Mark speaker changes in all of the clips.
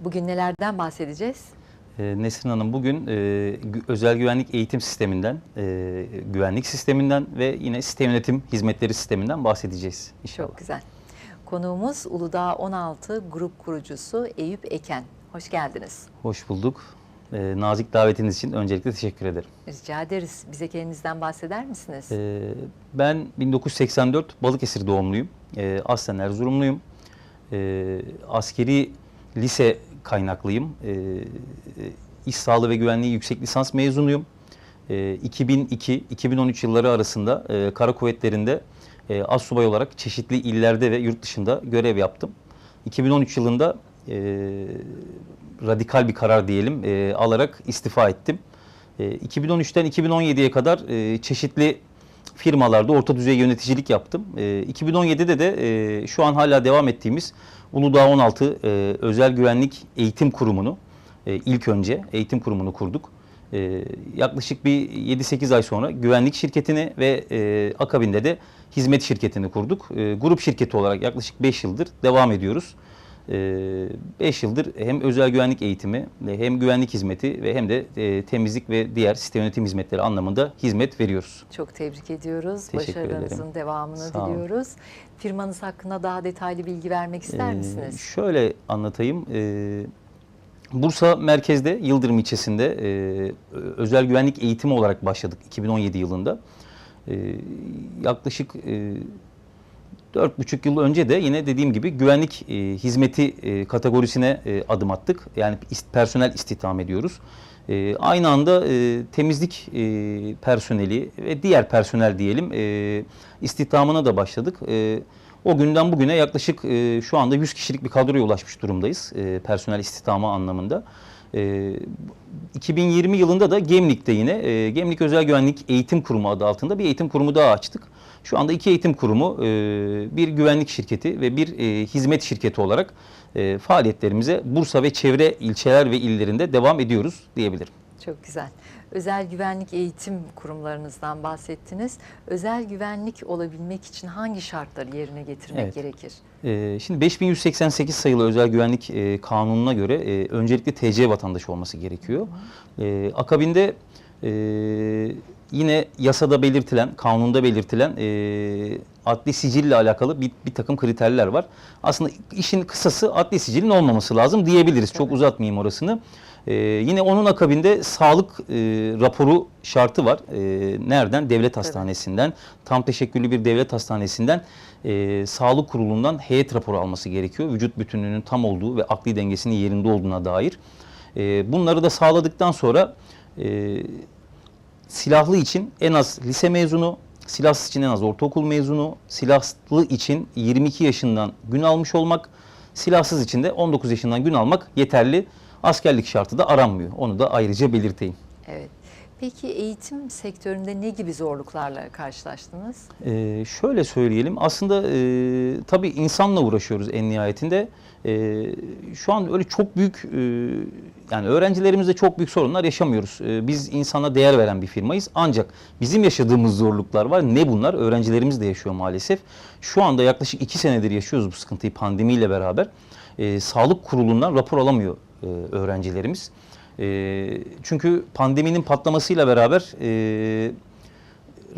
Speaker 1: Bugün nelerden bahsedeceğiz?
Speaker 2: Ee, Nesrin Hanım bugün e, özel güvenlik eğitim sisteminden, e, güvenlik sisteminden ve yine sistem yönetim hizmetleri sisteminden bahsedeceğiz inşallah.
Speaker 1: Çok güzel. Konuğumuz Uludağ 16 grup kurucusu Eyüp Eken. Hoş geldiniz.
Speaker 2: Hoş bulduk. Ee, nazik davetiniz için öncelikle teşekkür ederim.
Speaker 1: Rica ederiz. Bize kendinizden bahseder misiniz?
Speaker 2: Ee, ben 1984 Balıkesir doğumluyum. Ee, aslen Erzurumluyum. Ee, askeri lise kaynaklıyım. Ee, İş Sağlığı ve Güvenliği yüksek lisans mezunuyum. Ee, 2002-2013 yılları arasında e, Kara Kuvvetleri'nde e, assubay olarak çeşitli illerde ve yurt dışında görev yaptım. 2013 yılında e, radikal bir karar diyelim e, alarak istifa ettim. E, 2013'ten 2017'ye kadar e, çeşitli firmalarda orta düzey yöneticilik yaptım. E, 2017'de de e, şu an hala devam ettiğimiz Uludağ 16 e, Özel Güvenlik Eğitim Kurumu'nu e, ilk önce eğitim kurumunu kurduk. E, yaklaşık bir 7-8 ay sonra güvenlik şirketini ve e, akabinde de hizmet şirketini kurduk. E, grup şirketi olarak yaklaşık 5 yıldır devam ediyoruz. 5 yıldır hem özel güvenlik eğitimi hem güvenlik hizmeti ve hem de e, temizlik ve diğer sistem yönetim hizmetleri anlamında hizmet veriyoruz.
Speaker 1: Çok tebrik ediyoruz.
Speaker 2: Teşekkür
Speaker 1: Başarınızın
Speaker 2: ederim.
Speaker 1: devamını
Speaker 2: Sağ olun.
Speaker 1: diliyoruz. Firmanız hakkında daha detaylı bilgi vermek ister
Speaker 2: Ee,
Speaker 1: misiniz?
Speaker 2: Şöyle anlatayım. Ee, Bursa merkezde Yıldırım ilçesinde e, özel güvenlik eğitimi olarak başladık 2017 yılında. Ee, yaklaşık e, 4,5 yıl önce de yine dediğim gibi güvenlik e, hizmeti e, kategorisine e, adım attık. Yani is- personel istihdam ediyoruz. E, aynı anda e, temizlik e, personeli ve diğer personel diyelim e, istihdamına da başladık. E, o günden bugüne yaklaşık e, şu anda 100 kişilik bir kadroya ulaşmış durumdayız e, personel istihdamı anlamında. E, 2020 yılında da Gemlik'te yine e, Gemlik Özel Güvenlik Eğitim Kurumu adı altında bir eğitim kurumu daha açtık. Şu anda iki eğitim kurumu, e, bir güvenlik şirketi ve bir e, hizmet şirketi olarak e, faaliyetlerimize Bursa ve çevre ilçeler ve illerinde devam ediyoruz diyebilirim.
Speaker 1: Çok güzel. Özel güvenlik eğitim kurumlarınızdan bahsettiniz. Özel güvenlik olabilmek için hangi şartları yerine getirmek
Speaker 2: Evet.
Speaker 1: gerekir?
Speaker 2: Ee, Şimdi 5188 sayılı özel güvenlik e, kanununa göre e, öncelikle TC vatandaşı olması gerekiyor. E, akabinde e, yine yasada belirtilen, kanunda belirtilen e, adli sicille alakalı bir, bir takım kriterler var. Aslında işin kısası adli sicilin olmaması lazım diyebiliriz. Çok uzatmayayım orasını. E, yine onun akabinde sağlık e, raporu şartı var. E, nereden? Devlet hastanesinden, tam teşekküllü bir devlet hastanesinden e, sağlık kurulundan heyet raporu alması gerekiyor. Vücut bütünlüğünün tam olduğu ve akli dengesinin yerinde olduğuna dair. E, bunları da sağladıktan sonra e, silahlı için en az lise mezunu, silahsız için en az ortaokul mezunu, silahlı için 22 yaşından gün almış olmak, silahsız için de 19 yaşından gün almak yeterli. Askerlik şartı da aranmıyor. Onu da ayrıca belirteyim.
Speaker 1: Evet. Peki eğitim sektöründe ne gibi zorluklarla karşılaştınız?
Speaker 2: Ee, şöyle söyleyelim aslında e, tabii insanla uğraşıyoruz en nihayetinde. E, şu an öyle çok büyük e, yani öğrencilerimizde çok büyük sorunlar yaşamıyoruz. E, biz insana değer veren bir firmayız ancak bizim yaşadığımız zorluklar var. Ne bunlar? Öğrencilerimiz de yaşıyor maalesef. Şu anda yaklaşık iki senedir yaşıyoruz bu sıkıntıyı pandemiyle beraber. E, sağlık kurulundan rapor alamıyor e, öğrencilerimiz. Çünkü pandeminin patlamasıyla beraber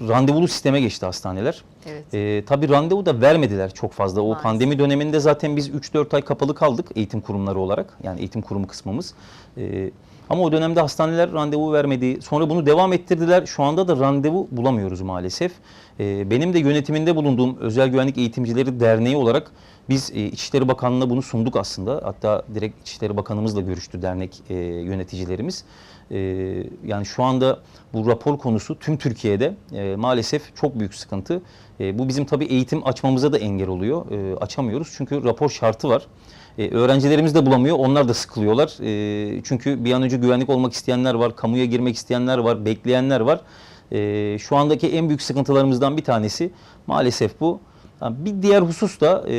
Speaker 2: randevulu sisteme geçti hastaneler.
Speaker 1: Evet.
Speaker 2: Ee, tabii randevu da vermediler çok fazla. O
Speaker 1: Maalesef.
Speaker 2: pandemi döneminde zaten biz 3-4 ay kapalı kaldık eğitim kurumları olarak. Yani eğitim kurumu kısmımız. Ee, ama o dönemde hastaneler randevu vermedi. Sonra bunu devam ettirdiler. Şu anda da randevu bulamıyoruz maalesef. Ee, benim de yönetiminde bulunduğum Özel Güvenlik Eğitimcileri Derneği olarak biz e, İçişleri Bakanlığı'na bunu sunduk aslında. Hatta direkt İçişleri Bakanımızla görüştü dernek e, yöneticilerimiz. E, yani şu anda bu rapor konusu tüm Türkiye'de e, maalesef çok büyük sıkıntı. E, bu bizim tabii eğitim açmamıza da engel oluyor. E, açamıyoruz çünkü rapor şartı var. E, öğrencilerimiz de bulamıyor, onlar da sıkılıyorlar. E, çünkü bir an önce güvenlik olmak isteyenler var, kamuya girmek isteyenler var, bekleyenler var. E, şu andaki en büyük sıkıntılarımızdan bir tanesi maalesef bu. Bir diğer husus da e,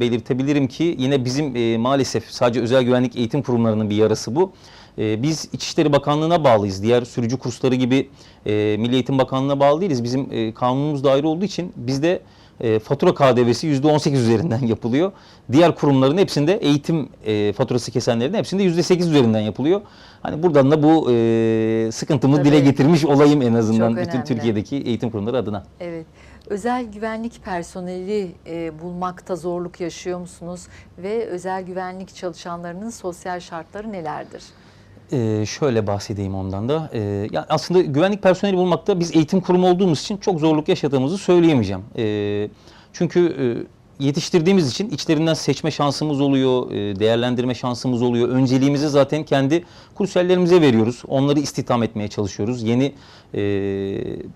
Speaker 2: belirtebilirim ki yine bizim e, maalesef sadece özel güvenlik eğitim kurumlarının bir yarası bu. E, biz İçişleri Bakanlığı'na bağlıyız. Diğer sürücü kursları gibi e, Milli Eğitim Bakanlığı'na bağlı değiliz. Bizim e, kanunumuz da ayrı olduğu için bizde e, fatura KDV'si %18 üzerinden yapılıyor. Diğer kurumların hepsinde eğitim e, faturası kesenlerin hepsinde %8 üzerinden yapılıyor. Hani buradan da bu e, sıkıntımı
Speaker 1: Tabii.
Speaker 2: dile getirmiş olayım en azından
Speaker 1: Çok
Speaker 2: bütün
Speaker 1: önemli.
Speaker 2: Türkiye'deki eğitim kurumları adına.
Speaker 1: Evet. Özel güvenlik personeli e, bulmakta zorluk yaşıyor musunuz? Ve özel güvenlik çalışanlarının sosyal şartları nelerdir?
Speaker 2: Ee, şöyle bahsedeyim ondan da. Ee, ya aslında güvenlik personeli bulmakta biz eğitim kurumu olduğumuz için çok zorluk yaşadığımızı söyleyemeyeceğim. Ee, çünkü e, yetiştirdiğimiz için içlerinden seçme şansımız oluyor, e, değerlendirme şansımız oluyor. Önceliğimizi zaten kendi kursiyerlerimize veriyoruz. Onları istihdam etmeye çalışıyoruz. Yeni e,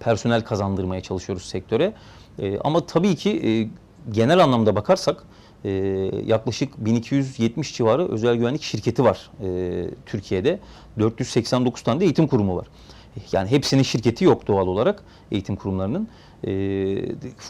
Speaker 2: personel kazandırmaya çalışıyoruz sektöre. E, ama tabii ki e, genel anlamda bakarsak e, yaklaşık 1270 civarı özel güvenlik şirketi var e, Türkiye'de. 489 tane de eğitim kurumu var. Yani hepsinin şirketi yok doğal olarak eğitim kurumlarının. E,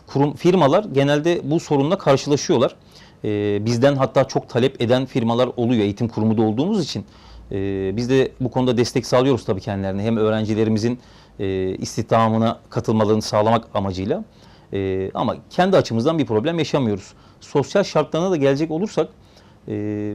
Speaker 2: kurum firmalar genelde bu sorunla karşılaşıyorlar. E, bizden hatta çok talep eden firmalar oluyor eğitim kurumu da olduğumuz için. E, biz de bu konuda destek sağlıyoruz tabii kendilerine. Hem öğrencilerimizin e, istihdamına katılmalarını sağlamak amacıyla. E, ama kendi açımızdan bir problem yaşamıyoruz. Sosyal şartlarına da gelecek olursak, e,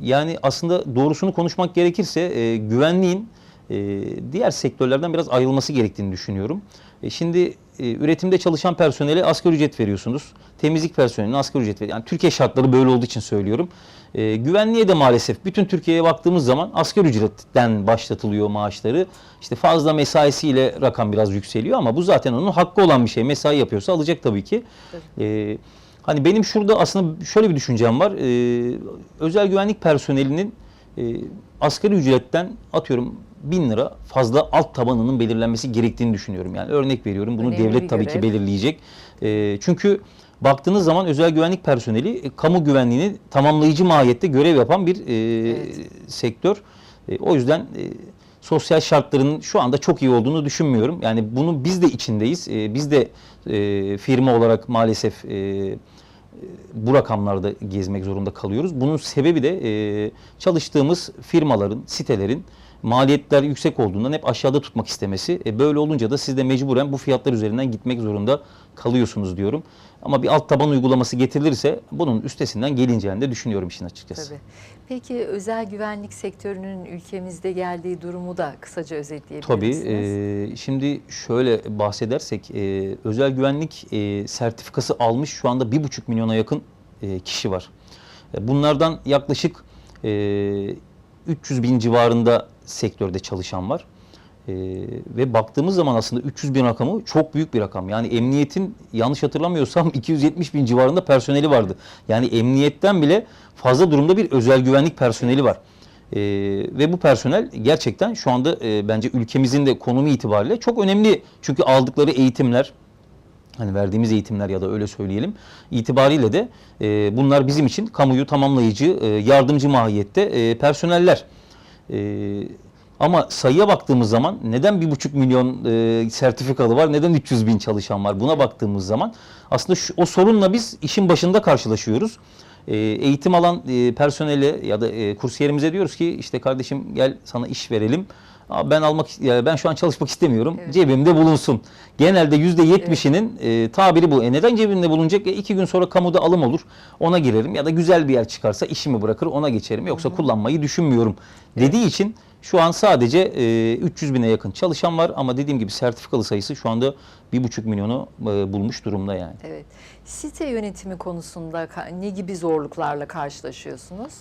Speaker 2: yani aslında doğrusunu konuşmak gerekirse e, güvenliğin e, diğer sektörlerden biraz ayrılması gerektiğini düşünüyorum. E, şimdi e, üretimde çalışan personele asgari ücret veriyorsunuz. Temizlik personeline asgari ücret veriyorsunuz. Yani Türkiye şartları böyle olduğu için söylüyorum. E, güvenliğe de maalesef bütün Türkiye'ye baktığımız zaman asgari ücretten başlatılıyor maaşları. İşte fazla mesaisiyle rakam biraz yükseliyor ama bu zaten onun hakkı olan bir şey. Mesai yapıyorsa alacak tabii ki. E, hani benim şurada aslında şöyle bir düşüncem var. E, özel güvenlik personelinin e, asgari ücretten atıyorum 1000 lira fazla alt tabanının belirlenmesi gerektiğini düşünüyorum. Yani örnek veriyorum bunu
Speaker 1: Önemli
Speaker 2: devlet tabii ki belirleyecek. E, çünkü baktığınız zaman özel güvenlik personeli e, kamu güvenliğini tamamlayıcı mahiyette görev yapan bir e,
Speaker 1: Evet.
Speaker 2: sektör. E, o yüzden e, sosyal şartların şu anda çok iyi olduğunu düşünmüyorum. Yani bunu biz de içindeyiz. E, biz de e, firma olarak maalesef e, bu rakamlarda gezmek zorunda kalıyoruz. Bunun sebebi de e, çalıştığımız firmaların, sitelerin maliyetler yüksek olduğundan hep aşağıda tutmak istemesi. E, böyle olunca da siz de mecburen bu fiyatlar üzerinden gitmek zorunda kalıyorsunuz diyorum. Ama bir alt taban uygulaması getirilirse bunun üstesinden gelineceğini de düşünüyorum işin açıkçası.
Speaker 1: Tabii. Peki özel güvenlik sektörünün ülkemizde geldiği durumu da kısaca özetleyebilir
Speaker 2: Tabii.
Speaker 1: misiniz?
Speaker 2: e, şimdi şöyle bahsedersek e, özel güvenlik e, sertifikası almış şu anda bir buçuk milyona yakın e, kişi var. E, bunlardan yaklaşık e, 300 bin civarında sektörde çalışan var. E, ve baktığımız zaman aslında 300 bin rakamı çok büyük bir rakam. Yani emniyetin yanlış hatırlamıyorsam 270 bin civarında personeli vardı. Yani emniyetten bile fazla durumda bir özel güvenlik personeli var. Ee, ve bu personel gerçekten şu anda e, bence ülkemizin de konumu itibariyle çok önemli. Çünkü aldıkları eğitimler, hani verdiğimiz eğitimler ya da öyle söyleyelim itibariyle de e, bunlar bizim için kamuyu tamamlayıcı, e, yardımcı mahiyette e, personeller. E, ama sayıya baktığımız zaman neden bir buçuk milyon e, sertifikalı var, neden 300 bin çalışan var buna baktığımız zaman aslında şu, o sorunla biz işin başında karşılaşıyoruz. E, eğitim alan e, personele ya da e, kursiyerimize diyoruz ki işte kardeşim gel sana iş verelim. Ben almak ya ben şu an çalışmak istemiyorum.
Speaker 1: Evet.
Speaker 2: Cebimde bulunsun. Genelde yüzde yetmişinin e, tabiri bu. E neden cebimde bulunacak? E, iki gün sonra kamuda alım olur. Ona girerim ya da güzel bir yer çıkarsa işimi bırakır ona geçerim. Yoksa kullanmayı düşünmüyorum. Dediği için şu an sadece e, 300 bine yakın çalışan var ama dediğim gibi sertifikalı sayısı şu anda bir buçuk milyonu e, bulmuş durumda yani.
Speaker 1: Evet. Site yönetimi konusunda ne gibi zorluklarla karşılaşıyorsunuz?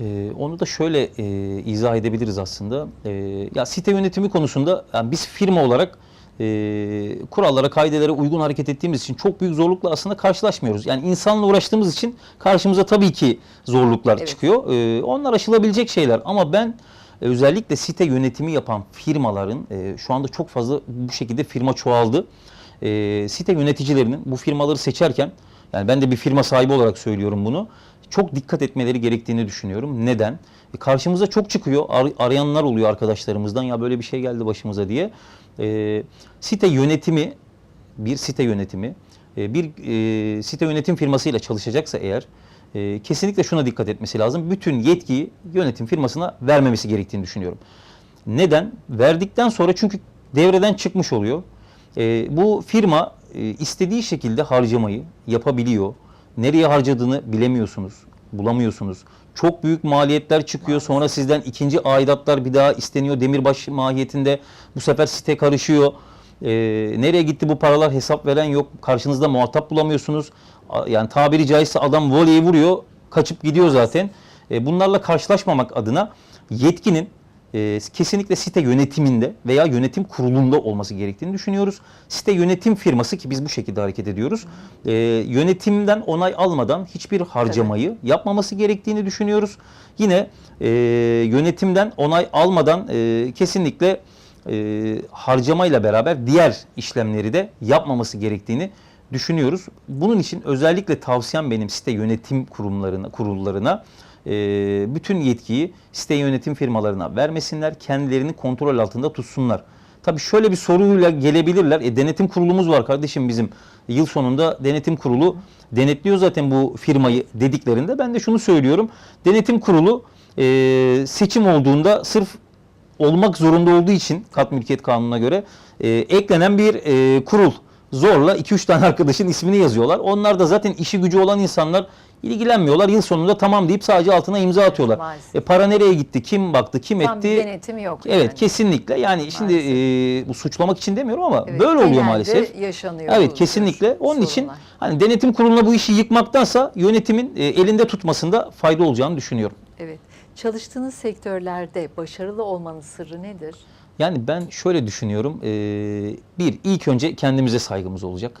Speaker 2: Ee, onu da şöyle e, izah edebiliriz aslında. Ee, ya site yönetimi konusunda yani biz firma olarak e, kurallara, kaidelere uygun hareket ettiğimiz için çok büyük zorlukla aslında karşılaşmıyoruz. Yani insanla uğraştığımız için karşımıza tabii ki zorluklar
Speaker 1: Evet.
Speaker 2: çıkıyor. Ee, onlar aşılabilecek şeyler ama ben e, özellikle site yönetimi yapan firmaların e, şu anda çok fazla bu şekilde firma çoğaldı. E, site yöneticilerinin bu firmaları seçerken yani ben de bir firma sahibi olarak söylüyorum bunu. Çok dikkat etmeleri gerektiğini düşünüyorum. Neden? E, karşımıza çok çıkıyor. Ar- arayanlar oluyor arkadaşlarımızdan ya böyle bir şey geldi başımıza diye. E, site yönetimi bir site yönetimi e, bir e, site yönetim firmasıyla çalışacaksa eğer e, kesinlikle şuna dikkat etmesi lazım. Bütün yetkiyi yönetim firmasına vermemesi gerektiğini düşünüyorum. Neden? Verdikten sonra çünkü devreden çıkmış oluyor. E, bu firma istediği şekilde harcamayı yapabiliyor. Nereye harcadığını bilemiyorsunuz, bulamıyorsunuz. Çok büyük maliyetler çıkıyor. Sonra sizden ikinci aidatlar bir daha isteniyor demirbaş mahiyetinde. Bu sefer site karışıyor. E, nereye gitti bu paralar hesap veren yok. Karşınızda muhatap bulamıyorsunuz. Yani tabiri caizse adam voleyi vuruyor, kaçıp gidiyor zaten. E, bunlarla karşılaşmamak adına yetkinin e, kesinlikle site yönetiminde veya yönetim kurulunda olması gerektiğini düşünüyoruz. Site yönetim firması ki biz bu şekilde hareket ediyoruz. e, yönetimden onay almadan hiçbir harcamayı yapmaması gerektiğini düşünüyoruz. Yine e, yönetimden onay almadan e, kesinlikle e, harcamayla beraber diğer işlemleri de yapmaması gerektiğini düşünüyoruz. Bunun için özellikle tavsiyem benim site yönetim kurumlarına, kurullarına bütün yetkiyi site yönetim firmalarına vermesinler, kendilerini kontrol altında tutsunlar. Tabii şöyle bir soruyla gelebilirler. E, denetim kurulumuz var kardeşim bizim. Yıl sonunda denetim kurulu denetliyor zaten bu firmayı dediklerinde ben de şunu söylüyorum. Denetim kurulu e, seçim olduğunda sırf olmak zorunda olduğu için kat mülkiyet kanununa göre e, eklenen bir e, kurul. Zorla 2-3 tane arkadaşın ismini yazıyorlar. Onlar da zaten işi gücü olan insanlar ilgilenmiyorlar. Yıl sonunda tamam deyip sadece altına imza atıyorlar.
Speaker 1: maalesef.
Speaker 2: E, para nereye gitti? Kim baktı? Kim
Speaker 1: Tam
Speaker 2: etti?
Speaker 1: denetim yok.
Speaker 2: Evet
Speaker 1: yani.
Speaker 2: kesinlikle. Yani şimdi e, bu suçlamak için demiyorum ama
Speaker 1: Evet,
Speaker 2: böyle oluyor maalesef.
Speaker 1: yaşanıyor.
Speaker 2: Evet kesinlikle. Onun için
Speaker 1: sorunlar.
Speaker 2: hani denetim kuruluna bu işi yıkmaktansa yönetimin e, elinde tutmasında fayda olacağını düşünüyorum.
Speaker 1: Evet. Çalıştığınız sektörlerde başarılı olmanın sırrı nedir?
Speaker 2: Yani ben şöyle düşünüyorum. Ee, bir, ilk önce kendimize saygımız olacak.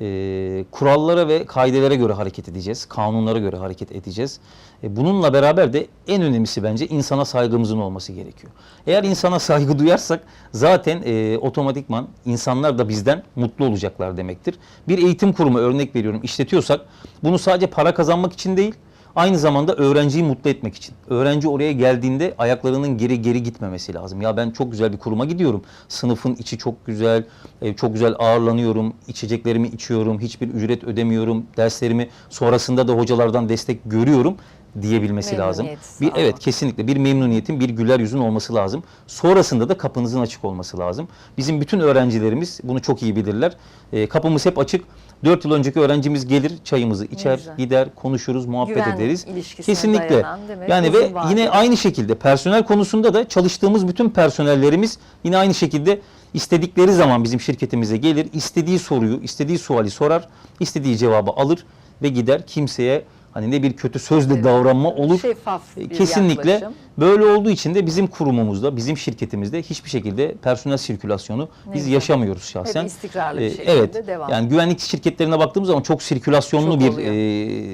Speaker 2: Ee, kurallara ve kaidelere göre hareket edeceğiz. Kanunlara göre hareket edeceğiz. E, bununla beraber de en önemlisi bence insana saygımızın olması gerekiyor. Eğer insana saygı duyarsak zaten e, otomatikman insanlar da bizden mutlu olacaklar demektir. Bir eğitim kurumu örnek veriyorum işletiyorsak bunu sadece para kazanmak için değil Aynı zamanda öğrenciyi mutlu etmek için. Öğrenci oraya geldiğinde ayaklarının geri geri gitmemesi lazım. Ya ben çok güzel bir kuruma gidiyorum. Sınıfın içi çok güzel, e, çok güzel ağırlanıyorum, içeceklerimi içiyorum, hiçbir ücret ödemiyorum, derslerimi sonrasında da hocalardan destek görüyorum diyebilmesi lazım. Bir evet kesinlikle bir memnuniyetin, bir güler yüzün olması lazım. Sonrasında da kapınızın açık olması lazım. Bizim bütün öğrencilerimiz bunu çok iyi bilirler. E, kapımız hep açık. 4 yıl önceki öğrencimiz gelir, çayımızı içer,
Speaker 1: güzel.
Speaker 2: gider, konuşuruz, muhabbet
Speaker 1: Güven
Speaker 2: ederiz. Kesinlikle.
Speaker 1: dayanan
Speaker 2: Yani ve
Speaker 1: vadeli.
Speaker 2: yine aynı şekilde personel konusunda da çalıştığımız bütün personellerimiz yine aynı şekilde istedikleri zaman bizim şirketimize gelir, istediği soruyu, istediği suali sorar, istediği cevabı alır ve gider. Kimseye hani ne bir kötü sözle
Speaker 1: Evet.
Speaker 2: davranma olur.
Speaker 1: Şeffaf bir
Speaker 2: Kesinlikle
Speaker 1: yaklaşım.
Speaker 2: böyle olduğu için de bizim kurumumuzda, bizim şirketimizde hiçbir şekilde personel sirkülasyonu
Speaker 1: Ne
Speaker 2: biz
Speaker 1: güzel.
Speaker 2: yaşamıyoruz şahsen.
Speaker 1: Hep istikrarlı bir
Speaker 2: Ee,
Speaker 1: şekilde
Speaker 2: evet.
Speaker 1: devam.
Speaker 2: Yani güvenlik şirketlerine baktığımız zaman çok sirkülasyonlu
Speaker 1: Çok
Speaker 2: bir
Speaker 1: oluyor.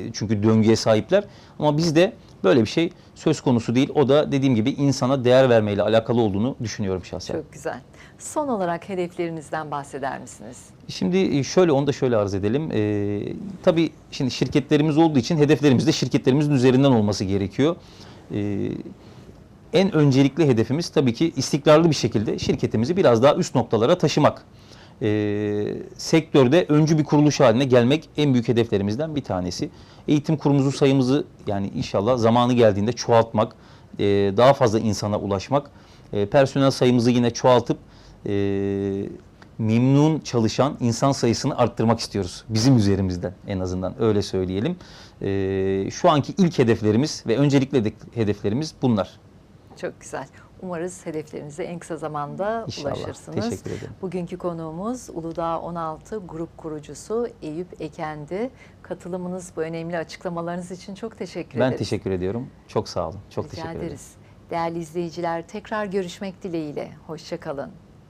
Speaker 2: e, çünkü döngüye sahipler. Ama bizde böyle bir şey söz konusu değil. O da dediğim gibi insana değer vermeyle alakalı olduğunu düşünüyorum şahsen.
Speaker 1: Çok güzel. Son olarak hedeflerinizden bahseder misiniz?
Speaker 2: Şimdi şöyle onu da şöyle arz edelim. Ee, tabii şimdi şirketlerimiz olduğu için hedeflerimiz de şirketlerimizin üzerinden olması gerekiyor. Ee, en öncelikli hedefimiz tabii ki istikrarlı bir şekilde şirketimizi biraz daha üst noktalara taşımak. Ee, sektörde öncü bir kuruluş haline gelmek en büyük hedeflerimizden bir tanesi. Eğitim kurumuzu sayımızı yani inşallah zamanı geldiğinde çoğaltmak, e, daha fazla insana ulaşmak, e, personel sayımızı yine çoğaltıp e, memnun çalışan insan sayısını arttırmak istiyoruz. Bizim üzerimizden en azından öyle söyleyelim. E, şu anki ilk hedeflerimiz ve öncelikli hedef- hedeflerimiz bunlar.
Speaker 1: Çok güzel. Umarız hedeflerinize en kısa zamanda
Speaker 2: İnşallah.
Speaker 1: ulaşırsınız.
Speaker 2: Teşekkür ederim.
Speaker 1: Bugünkü konuğumuz Uludağ 16 grup kurucusu Eyüp Ekendi. Katılımınız, bu önemli açıklamalarınız için çok teşekkür
Speaker 2: Ben
Speaker 1: ederiz.
Speaker 2: teşekkür ediyorum. Çok sağ olun. Çok
Speaker 1: Rica
Speaker 2: teşekkür ederim.
Speaker 1: ederiz. Değerli izleyiciler tekrar görüşmek dileğiyle. Hoşçakalın.